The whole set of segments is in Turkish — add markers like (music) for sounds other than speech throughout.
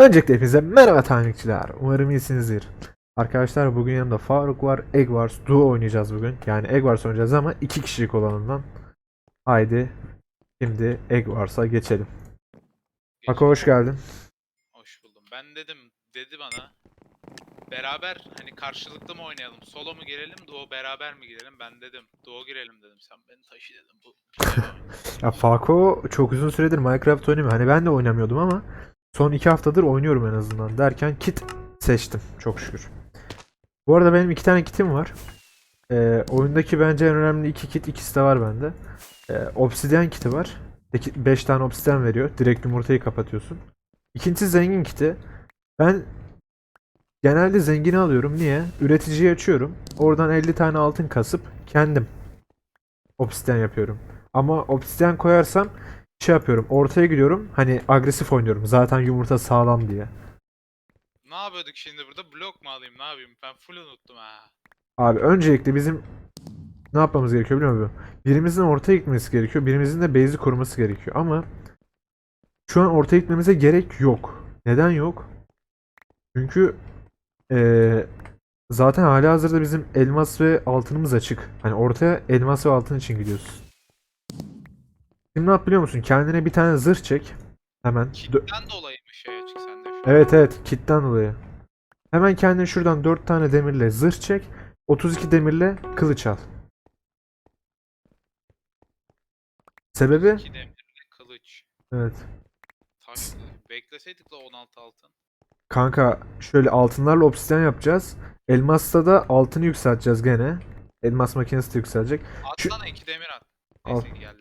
Öncelikle hepinize merhaba tanikçiler. Umarım iyisinizdir. Arkadaşlar bugün yanımda Faruk var. Egg Wars Duo oynayacağız bugün. Yani Egg Wars oynayacağız ama iki kişilik olanından. Haydi şimdi Egg Wars'a geçelim. Hako hoş geldin. Hoş buldum. Ben dedim, dedi bana. Beraber hani karşılıklı mı oynayalım? Solo mu girelim, duo beraber mi girelim? Ben dedim, duo girelim dedim. Sen beni taşı dedim. (laughs) Bu Ya Fako çok uzun süredir Minecraft oynamıyor. Hani ben de oynamıyordum ama son iki haftadır oynuyorum en azından derken kit seçtim çok şükür. Bu arada benim iki tane kitim var. Ee, oyundaki bence en önemli iki kit ikisi de var bende. Ee, obsidyen kiti var. 5 tane obsidyen veriyor. Direkt yumurtayı kapatıyorsun. İkincisi zengin kiti. Ben genelde zengini alıyorum. Niye? Üreticiyi açıyorum. Oradan 50 tane altın kasıp kendim obsidyen yapıyorum. Ama obsidyen koyarsam şey yapıyorum. Ortaya gidiyorum. Hani agresif oynuyorum. Zaten yumurta sağlam diye. ne yapıyorduk şimdi burada? Blok mu alayım, ne yapayım? Ben full unuttum ha. Abi öncelikle bizim ne yapmamız gerekiyor biliyor musun? Birimizin ortaya gitmesi gerekiyor. Birimizin de base'i koruması gerekiyor. Ama şu an ortaya gitmemize gerek yok. Neden yok? Çünkü eee, zaten hala hazırda bizim elmas ve altınımız açık. Hani ortaya elmas ve altın için gidiyoruz. Şimdi ne yap biliyor musun? Kendine bir tane zırh çek. Hemen. Kitten dolayı mı şey açık sende şu an? Evet evet kitten dolayı. Hemen kendine şuradan 4 tane demirle zırh çek. 32 demirle kılıç al. Sebebi? İki demirli kılıç. Evet. Taş. Bekleseydik la 16 altın. Kanka şöyle altınlarla obsidyen yapacağız. Elmasla da altını yükselteceğiz gene. Elmas makinesi de yükselecek. Şu- Atsana iki demir at. Al. Neyse geldi.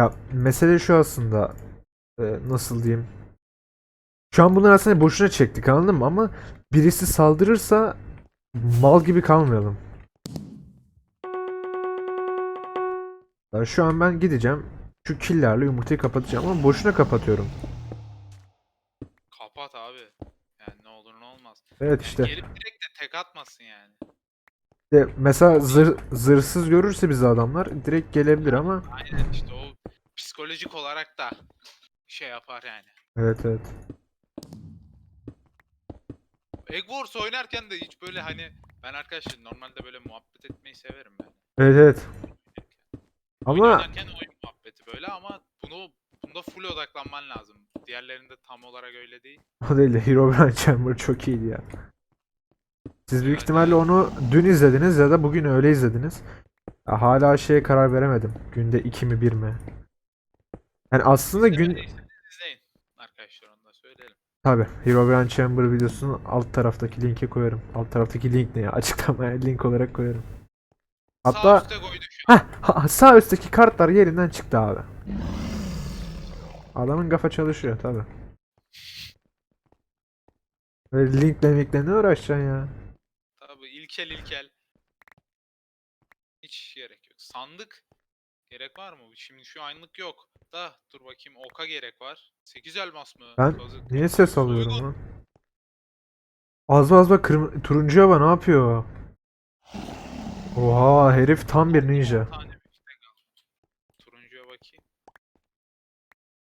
Ya mesele şu aslında. e, nasıl diyeyim? Şu an bunları aslında boşuna çektik anladın mı? Ama birisi saldırırsa mal gibi kalmayalım. Ya şu an ben gideceğim. Şu killerle yumurtayı kapatacağım ama boşuna kapatıyorum. Kapat abi. Yani ne olur ne olmaz. Evet işte. Gelip direkt de tek atmasın yani. De, mesela zır, zırhsız görürse bizi adamlar direkt gelebilir ama Aynen işte o psikolojik olarak da şey yapar yani. evet evet. Egg Wars oynarken de hiç böyle hani ben arkadaşlar normalde böyle muhabbet etmeyi severim ben. Evet evet. Ama oynarken oyun muhabbeti böyle ama bunu bunda full odaklanman lazım. Diğerlerinde tam olarak öyle değil. (laughs) o değil de Herobrine Chamber çok iyiydi ya. Siz büyük Evet, ihtimalle onu dün izlediniz ya da bugün öyle izlediniz. Hala şeye karar veremedim. Günde 2 mi 1 mi? Yani aslında gün izleyin arkadaşlar onu da söyleyelim. tabi Herobrine Chamber videosunu alt taraftaki linke koyarım. Alt taraftaki link ne ya? (laughs) Açıklamaya link olarak koyarım. Sağ Hatta üstte. Heh, ha- sağ üstteki kartlar yerinden çıktı abi. Adamın kafa çalışıyor tabi. Böyle linkle linkle ne uğraşacaksın ya? Tabii ilkel ilkel. Hiç gerek yok. Sandık gerek var mı? Şimdi şu anlık yok. Da dur bakayım oka gerek var. 8 elmas mı? Ben Kazık. Niye ses alıyorum lan? Az az bak kırm- turuncuya bak ne yapıyor? Oha herif tam bir ninja. Bir tane bir işte kaldı. Turuncuya bakayım.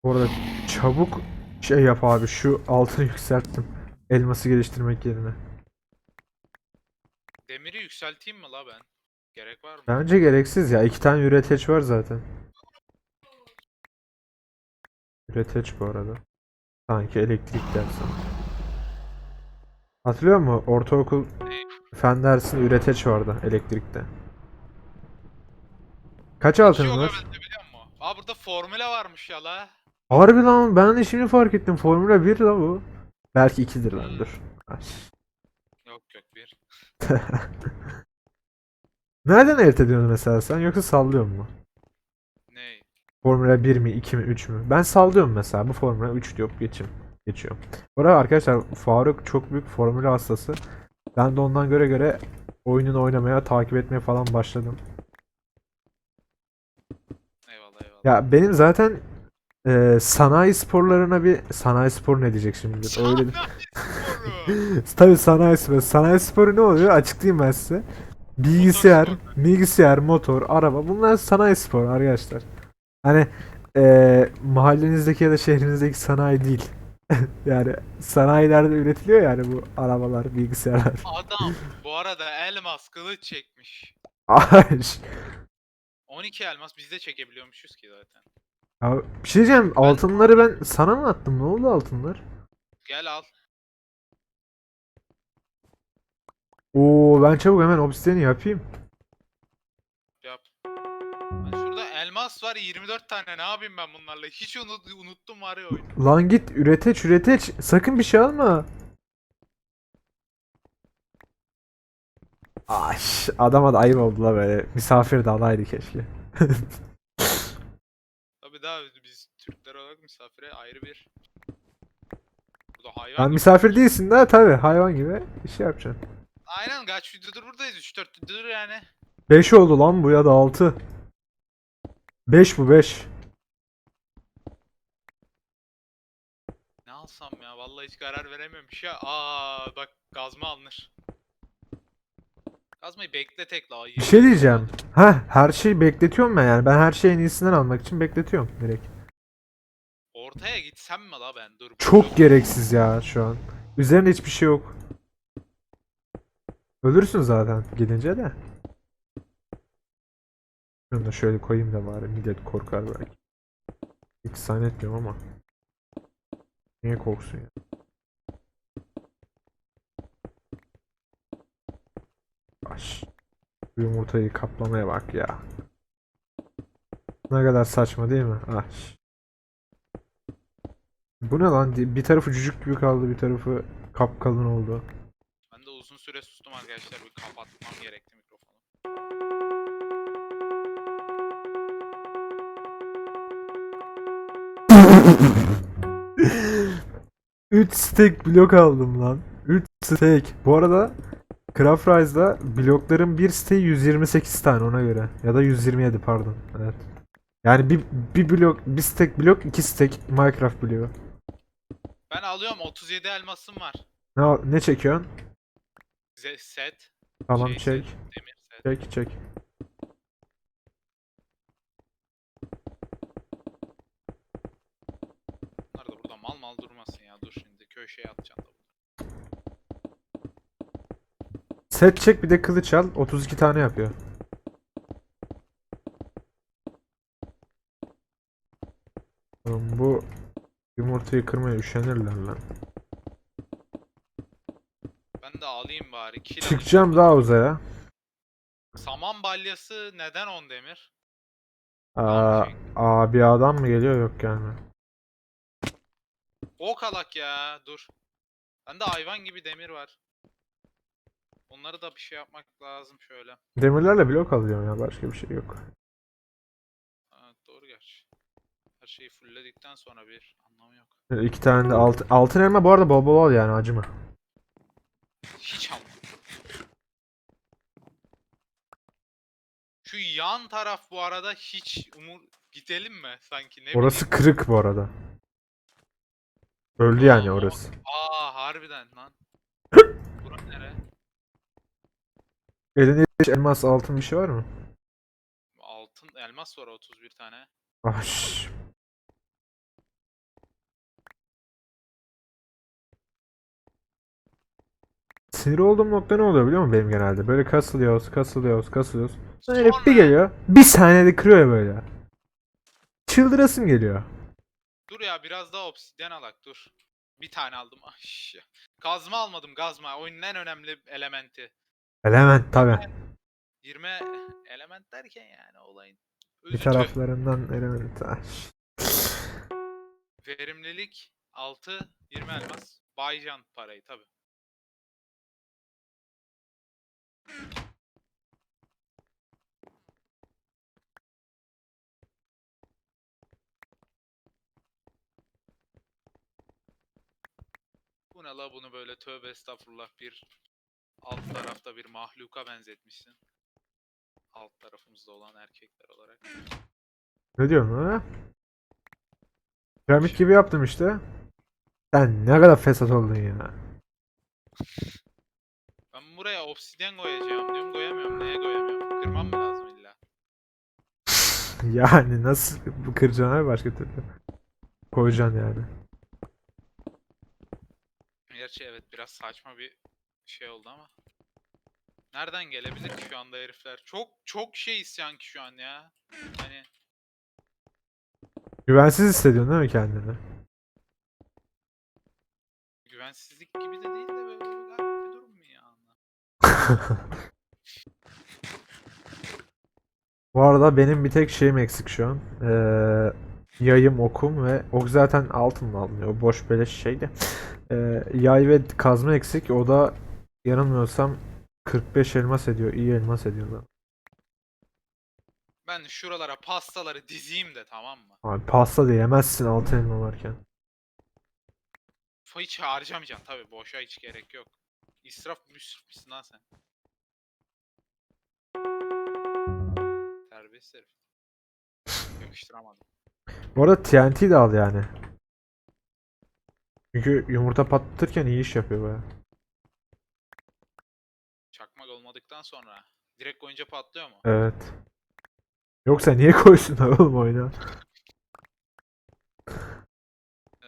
Bu arada çabuk şey yap abi şu altını (laughs) yükselttim. Elması geliştirmek yerine. Demiri yükselteyim mi la ben? Gerek var mı? Bence gereksiz ya. iki tane üreteç var zaten. Üreteç bu arada. Sanki elektrik dersi. Hatırlıyor musun? Ortaokul fen dersinde üreteç vardı elektrikte. Kaç altın var? biliyor musun? Aa burada formüle varmış ya la. Harbi lan ben de şimdi fark ettim. Formula 1 la bu. Belki 2'dir lan dur. Ay. Yok yok bir. (laughs) Nereden ayırt ediyorsun mesela sen yoksa sallıyor mu? Ne? Formula 1 mi 2 mi 3 mü? Ben sallıyorum mesela bu Formula 3 diyor geçim. Geçiyorum. Bu arada arkadaşlar Faruk çok büyük Formula hastası. Ben de ondan göre göre oyununu oynamaya, takip etmeye falan başladım. Eyvallah eyvallah. Ya benim zaten e, sanayi sporlarına bir sanayi sporu ne diyecek şimdi? Öyle Sporu. (laughs) Tabii sanayi sporu. Sanayi sporu ne oluyor? Açıklayayım ben size. Bilgisayar, bilgisayar, motor, araba bunlar sanayi sporu arkadaşlar. Hani eee mahallenizdeki ya da şehrinizdeki sanayi değil. (laughs) Yani sanayilerde üretiliyor yani bu arabalar, bilgisayarlar. (laughs) Adam bu arada elmas kılıç çekmiş. Ay, 12 elmas biz de çekebiliyormuşuz ki zaten. ya bir şey diyeceğim. Altınları ben sana mı attım? Ne oldu altınlar? Gel al. Oo ben çabuk hemen obsidiyeni yapayım. Yap. Lan şurada elmas var 24 tane ne yapayım ben bunlarla? Hiç unut, unuttum var ya oyunu. Lan git üreteç üreteç. Sakın bir şey alma. Ay adama da ayıp oldu la böyle. Misafir de alaydı keşke. (laughs) Tabii daha biz Türkler olarak misafire ayrı bir... Burada hayvan Lan gibi- misafir değilsin de tabi hayvan gibi bir şey yapacaksın. Aynen kaç videodur buradayız 3-4 videodur yani. 5 oldu lan bu ya da 6. 5 bu 5. Ne alsam ya vallahi hiç karar veremiyorum bir şey. Aa bak gazma alınır. Gazmayı bekle tek la. Bir şey diyeceğim. Ha her şeyi bekletiyorum ben yani. Ben her şeyin en iyisinden almak için bekletiyorum direkt. Ortaya gitsem mi la ben? Dur. Çok gereksiz ya şu an. Üzerinde hiçbir şey yok. Ölürsün zaten gidince de. Şunu da şöyle koyayım da bari millet korkar belki. Hiç zannetmiyorum ama. Niye korksun ya? Baş. Yumurtayı kaplamaya bak ya. Ne kadar saçma değil mi? Ah. Bu ne lan? Bir tarafı cücük gibi kaldı, bir tarafı kapkalın oldu. Süre sustum arkadaşlar. Bir kapatmam gerekti mikrofonu. (laughs) 3 stack blok aldım lan. 3 stack. Bu arada Craft Rise'da blokların bir stack'i 128 tane ona göre. Ya da 127 pardon. Evet. Yani bir, bir blok, bir stack blok, iki stack Minecraft bloğu. Ben alıyorum 37 elmasım var. Ne, ne çekiyorsun? Z set. Tamam şey çek. set, demir set. Çek çek. Bunlar da burada mal mal durmasın ya. Dur şimdi köşeye atacağım da. Set çek bir de kılıç al. 32 tane yapıyor. Oğlum bu yumurtayı kırmaya üşenirler lan. kilo. Çıkacağım daha uzaya. Saman balyası neden 10 demir? Aa, Tamam, şey- abi adam mı geliyor yok gelme. O kalak ya dur. Bende hayvan gibi demir var. Onları da bir şey yapmak lazım şöyle. Demirlerle blok alıyorum ya başka bir şey yok. Ha, doğru gerçi. Her şeyi fullledikten sonra bir anlamı yok. İki tane de alt, altın elma bu arada bol bol al yani acıma. Hiç anlamı. Şu yan taraf bu arada hiç umur gidelim mi sanki ne Orası kırık bu arada. Öldü yani orası. Aa harbiden lan. (clears throat) Bura nere? Elinde hiç elmas altın bir şey var mı? Altın elmas var 31 tane. Ah. Sinir olduğum nokta ne oluyor biliyor musun benim genelde? Böyle kasılıyoruz, kasılıyoruz, kasılıyoruz. Sonra bir geliyor. Bir saniyede kırıyor ya böyle. Çıldırasım geliyor. Dur ya biraz daha obsidyen alak dur. Bir tane aldım. Ay, şş. Kazma almadım gazma. Oyunun en önemli elementi. Element tabi. 20 element derken yani olayın. Bir özütü. taraflarından element. Ah. Verimlilik 6 20 elmas. Baycan parayı tabi. Ne la bunu böyle tövbe estağfurullah bir alt tarafta bir mahluka benzetmişsin. Alt tarafımızda olan erkekler olarak. Ne diyorsun ha? Piramit gibi yaptım işte. Sen ne kadar fesat oldun ya. Ben buraya obsidyen koyacağım diyorum koyamıyorum. Neye koyamıyorum? Kırmam mı lazım illa? (laughs) Yani nasıl kıracaksın abi başka türlü? Koyacaksın yani. Gerçi evet biraz saçma bir şey oldu ama. Nereden gelebilir ki şu anda herifler? Çok çok şey isyan ki şu an ya. Hani Güvensiz hissediyorsun değil mi kendini? güvensizlik gibi de değil de böyle bir garip bir durum mu ya? (laughs) Bu arada benim bir tek şeyim eksik şu an. Ee, yayım, okum ve ok zaten altınla alınıyor. Boş beleş şeydi. Ee, yay ve kazma eksik. O da yanılmıyorsam 45 elmas ediyor. İyi elmas ediyor da. Ben şuralara pastaları dizeyim de tamam mı? Abi pasta diyemezsin altın elma varken. Hiç harcamayacaksın tabi boşa hiç gerek yok. İsraf müsrif misin lan sen? Terbiyesiz herif. Yakıştıramadım. Bu arada TNT de al yani. Çünkü yumurta patlatırken iyi iş yapıyor baya. Çakmak olmadıktan sonra direkt koyunca patlıyor mu? Evet. Yoksa niye koysunlar (laughs) oğlum oyuna? Ee,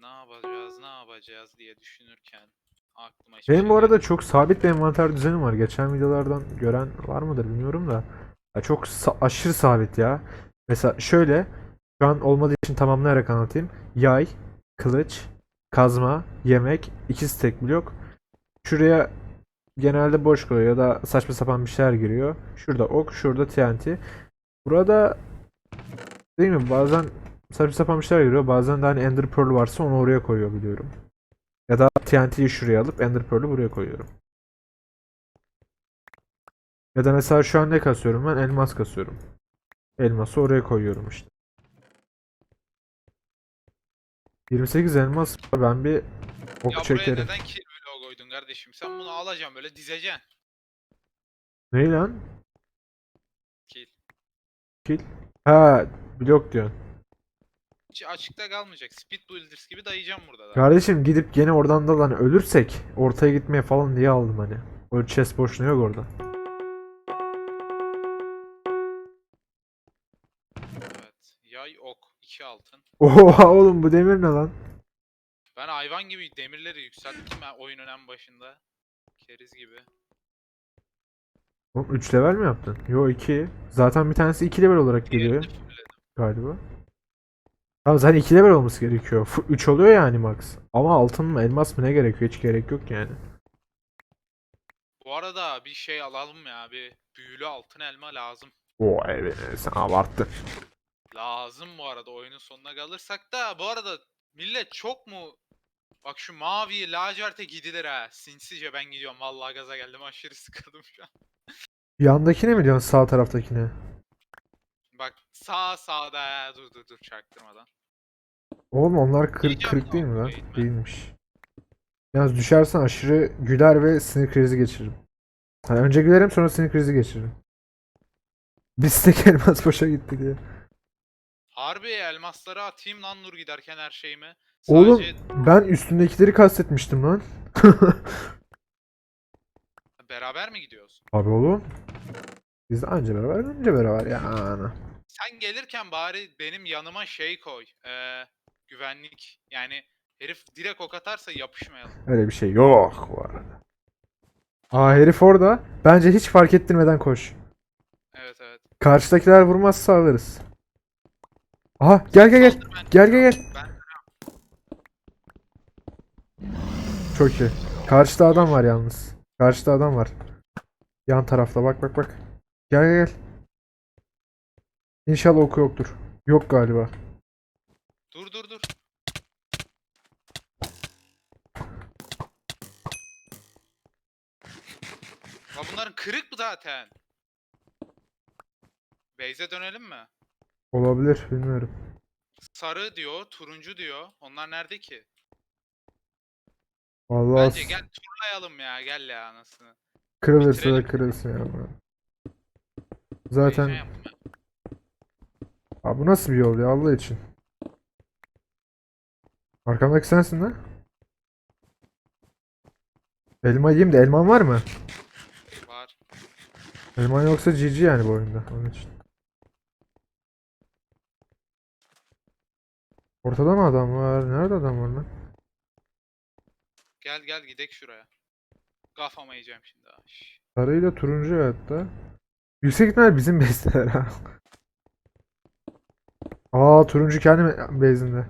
ne yapacağız ne yapacağız diye düşünürken aklıma hiçbir Benim şey bu arada gelmedi. çok sabit bir envanter düzenim var. Geçen videolardan gören var mıdır bilmiyorum da. Ya çok sa- aşırı sabit ya. Mesela şöyle şu an olmadığı için tamamlayarak anlatayım. Yay, kılıç, kazma, yemek, iki tek blok. Şuraya genelde boş koyuyor ya da saçma sapan bir şeyler giriyor. Şurada ok, şurada TNT. Burada değil mi? Bazen saçma sapan bir şeyler giriyor. Bazen de hani Ender Pearl varsa onu oraya koyuyor biliyorum. Ya da TNT'yi şuraya alıp Ender Pearl'ü buraya koyuyorum. Ya da mesela şu an ne kasıyorum ben? Elmas kasıyorum. Elması oraya koyuyorum işte. 28 elmas ben bir Ya ok buraya çekerim. neden bloğu koydun kardeşim? Sen bunu alacaksın böyle dizeceksin. Ne lan? Kill. Ha, blok diyorsun. Hiç açıkta kalmayacak. Speed Builders gibi dayayacağım burada da. Kardeşim gidip gene oradan da lan ölürsek ortaya gitmeye falan diye aldım hani. O chest boşluğu yok orada. 2 altın. Oha oğlum bu demir ne lan? Ben hayvan gibi demirleri yükselttim ben oyunun en başında. Keriz gibi. Oğlum 3 level mi yaptın? Yo 2. Zaten bir tanesi 2 level olarak geliyor galiba. Tamam zaten 2 level olması gerekiyor. 3 oluyor yani max. Ama altın mı elmas mı ne gerekiyor? Hiç gerek yok yani. Bu arada bir şey alalım ya. Bir büyülü altın elma lazım. Vay be sen abarttın. Lazım bu arada oyunun sonuna kalırsak da bu arada millet çok mu Bak şu mavi laciverte gidilir ha. Sinsice ben gidiyorum. Vallahi gaza geldim. Aşırı (laughs) sıkıldım şu an. Yandakine mi diyorsun sağ taraftakine? Bak sağ sağda ha. Dur dur dur çaktırmadan. Oğlum onlar kır, Diyeceğim kırık ya, değil mi lan? değil mi? Değilmiş. Yalnız düşersen aşırı güler ve sinir krizi geçiririm. Hani önce gülerim sonra sinir krizi geçiririm. Bir tek elmas boşa gitti diye. Harbi elmasları atayım lan Nur giderken her şeyimi. Oğlum Sadece ben üstündekileri kastetmiştim lan. (laughs) beraber mi gidiyoruz? Abi oğlum. Biz de anca beraber anca beraber yani. Sen gelirken bari benim yanıma şey koy. Ee, güvenlik. Yani herif direkt ok atarsa yapışmayalım. Öyle bir şey yok bu arada. Aa herif orada. Bence hiç fark ettirmeden koş. Evet evet. Karşıdakiler vurmazsa alırız. Aha gel gel gel. Gel gel gel. Çok iyi. Karşıda adam var yalnız. Karşıda adam var. Yan tarafta bak bak bak. Gel gel gel. İnşallah oku yoktur. Yok galiba. dur dur dur. Ya bunların kırık mı zaten? Beyze dönelim mi? Olabilir bilmiyorum. Sarı diyor, turuncu diyor. Onlar nerede ki? Vallahi Bence gel turlayalım ya. Gel ya anasını. kırılırsa da bitirelim. kırılsın ya. bu. Heyecan Zaten ya. Abi bu nasıl bir yol ya Allah için? Arkamdaki sensin lan. Elma yiyeyim de elman var mı? Var. Elman yoksa GG yani bu oyunda. Onun için. Ortada mı adam var? Nerede adam var lan? Gel gel gidek şuraya. Kafama yiyeceğim şimdi. ha. Şş. Sarıyla turuncu hatta. Yüksek ihtimal bizim (laughs) besteler ha. Aa turuncu kendi base'inde.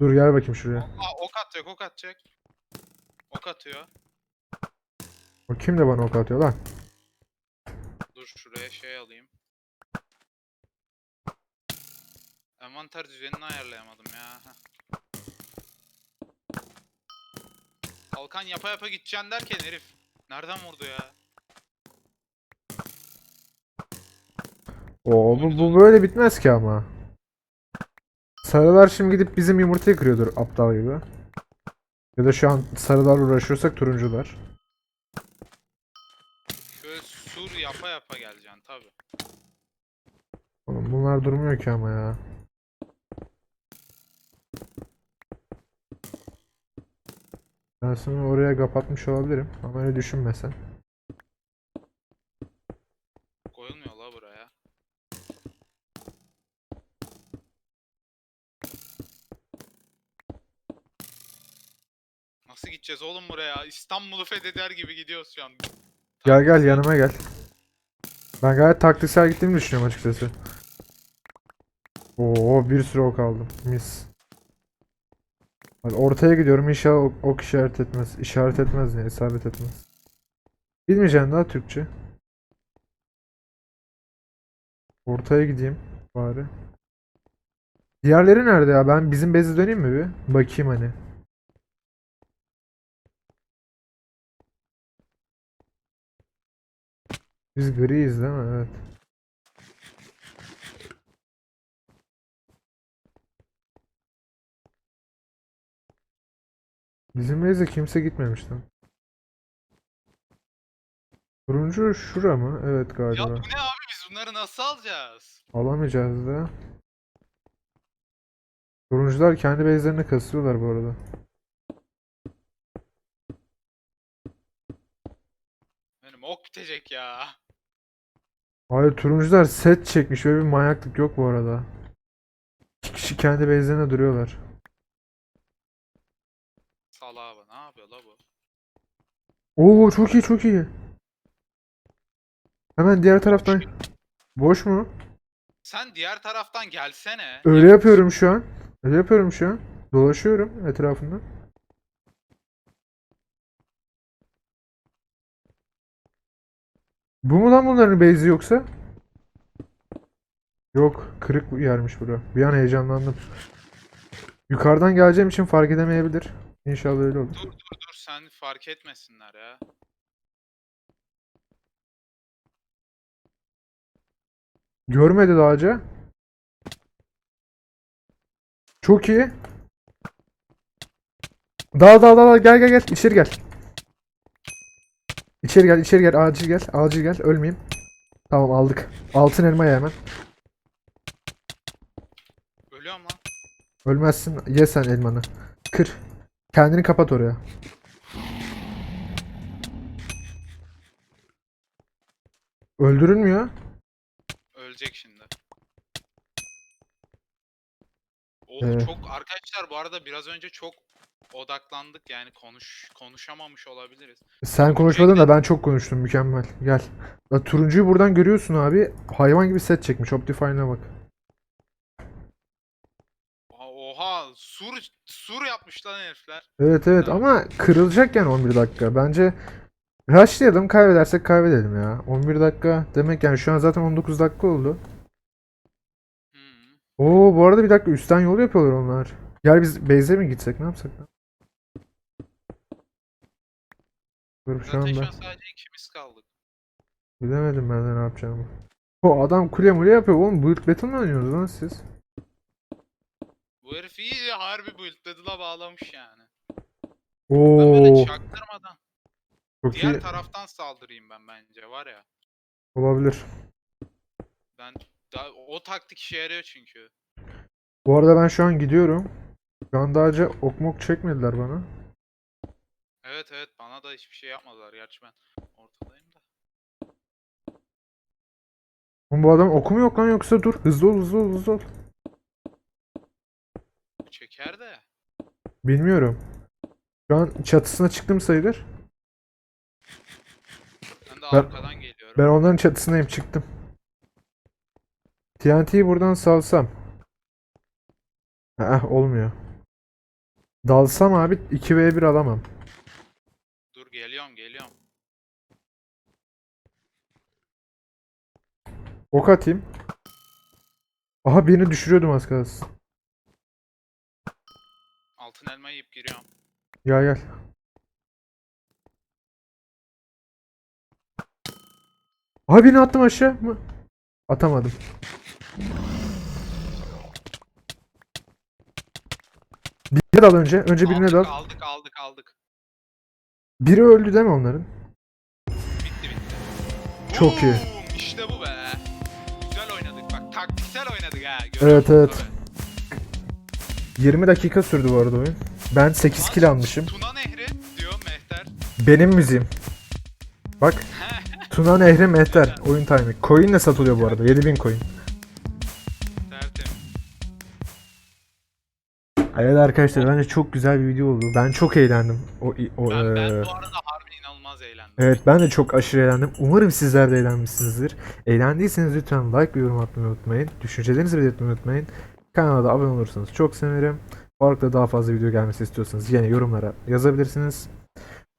Dur gel bakayım şuraya. Aa, ok atacak ok atacak. Ok atıyor. O kim de bana ok atıyor lan? Dur şuraya şey alayım. Envanter düzenini ayarlayamadım ya. heh. Kalkan yapa yapa gideceksin derken herif. Nereden vurdu ya? Oo bu, bu böyle bitmez ki ama. Sarılar şimdi gidip bizim yumurtayı kırıyordur aptal gibi. Ya da şu an sarılarla uğraşıyorsak turuncular. Şöyle sur yapa yapa geleceksin tabi. Oğlum bunlar durmuyor ki ama ya. Ben sana oraya kapatmış olabilirim ama öyle düşünme sen. Koyulmuyor la buraya. Nasıl gideceğiz oğlum buraya? İstanbul'u fetheder gibi gidiyoruz şu an. Gel gel yanıma gel. Ben gayet taktiksel gittiğimi düşünüyorum açıkçası. Oo bir sürü ok aldım. Mis. Hadi ortaya gidiyorum inşallah ok, ok işaret etmez. İşaret etmez ne isabet etmez. Bilmeyeceğim daha Türkçe. Ortaya gideyim bari. Diğerleri nerede ya? Ben bizim bezi döneyim mi bir? Bakayım hani. Biz griyiz değil mi? Evet. Bizim base'e kimse gitmemiş lan. Turuncu şura mı? Evet Ya galiba. bu ne abi biz bunları nasıl alacağız? Alamayacağız da. Turuncular kendi base'lerini kasıyorlar bu arada. Benim ok bitecek ya. Hayır turuncular set çekmiş. Böyle bir manyaklık yok bu arada. İki kişi kendi base'lerine duruyorlar. Salaha bak, ne yapıyor la bu? Oo çok iyi çok iyi. Hemen diğer taraftan. Boş mu? Sen diğer taraftan gelsene. Öyle Ya- yapıyorum şu an. Öyle yapıyorum şu an. Dolaşıyorum etrafında. Bu mu lan bunların base'i yoksa? Yok, kırık yermiş bura. Bir an heyecanlandım. Yukarıdan geleceğim için fark edemeyebilir. İnşallah öyle olur. Dur dur dur sen fark etmesinler ya. Görmedi daha önce. Çok iyi. Dal dal dal gel gel gel içeri gel. İçeri gel içeri gel acil gel acil gel ölmeyeyim. Tamam aldık. Altın elmayı hemen. Ölüyorum lan. Ölmezsin ye sen elmanı. Kır. Kendini kapat oraya. Öldürülmüyor. Ölecek şimdi. Oh Ee. çok arkadaşlar bu arada biraz önce çok odaklandık yani konuş konuşamamış olabiliriz. Sen konuşmadın da ben çok konuştum mükemmel. Gel. Ya, turuncuyu buradan görüyorsun abi. Hayvan gibi set çekmiş. Optifine'e bak. Oha, oha sur sur yapmış lan herifler. Evet evet ama kırılacak yani 11 dakika. Bence rushlayalım kaybedersek kaybedelim ya. 11 dakika demek yani şu an zaten 19 dakika oldu. Hmm. Oo bu arada bir dakika üstten yol yapıyorlar onlar. Gel biz base'e mi gitsek ne yapsak lan? Dur şu anda an sadece ikimiz kaldık. bilemedim ben de ne yapacağımı. O adam kule mule yapıyor oğlum. Build Battle mi oynuyorsunuz lan siz? Bu herif iyice harbi build'ladığına bağlamış yani. Ben böyle Oo çaktırmadan çok diğer iyi taraftan saldırayım ben bence var ya. olabilir. Ben da, o taktik işe yarıyor çünkü. Bu arada ben şu an gidiyorum. Şu an daha önce ok mok çekmediler bana. Evet evet bana da hiçbir şey yapmadılar gerçi ben ortadayım da. Oğlum bu adam oku mu yok lan yoksa dur. Hızlı ol hızlı ol hızlı ol. Çeker de. Bilmiyorum. Şu an çatısına çıktım sayılır. Ben de Ben- arkadan geliyorum. Ben onların çatısındayım çıktım. TNT'yi buradan salsam. Eh olmuyor. Dalsam abi 2v1 alamam. Dur geliyorum geliyorum. Ok atayım. Aha birini düşürüyordum az kalsın. Altın elma yiyip giriyorum. Gel gel. Aha birini attım aşağı mı? Atamadım. Birine dal önce. Önce birine aldık, dal. aldık aldık aldık. Biri öldü değil mi onların? Bitti bitti. Çok iyi. Boom! İşte bu be. Güzel oynadık bak. Taktiksel oynadık ha. Evet, evet. tabii? 20 dakika sürdü bu arada oyun. Ben 8 Lan, kill almışım. Tuna Nehri diyor Mehter. Benim müziğim. Bak. (laughs) Tuna Nehri Mehter. Oyun timing. Coin ne satılıyor bu arada? 7000 coin. Evet arkadaşlar bence çok güzel bir video oldu. Ben çok eğlendim. O, o, Ben, ben eee, bu arada harbi inanılmaz eğlendim. Evet ben de çok aşırı eğlendim. Umarım sizler de eğlenmişsinizdir. Eğlendiyseniz lütfen like ve yorum atmayı unutmayın. Düşüncelerinizi belirtmeyi unutmayın. Kanala abone olursanız çok sevinirim. Farklı daha fazla video gelmesi istiyorsanız yine yorumlara yazabilirsiniz.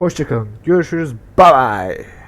Hoşçakalın. Görüşürüz. Bye bye.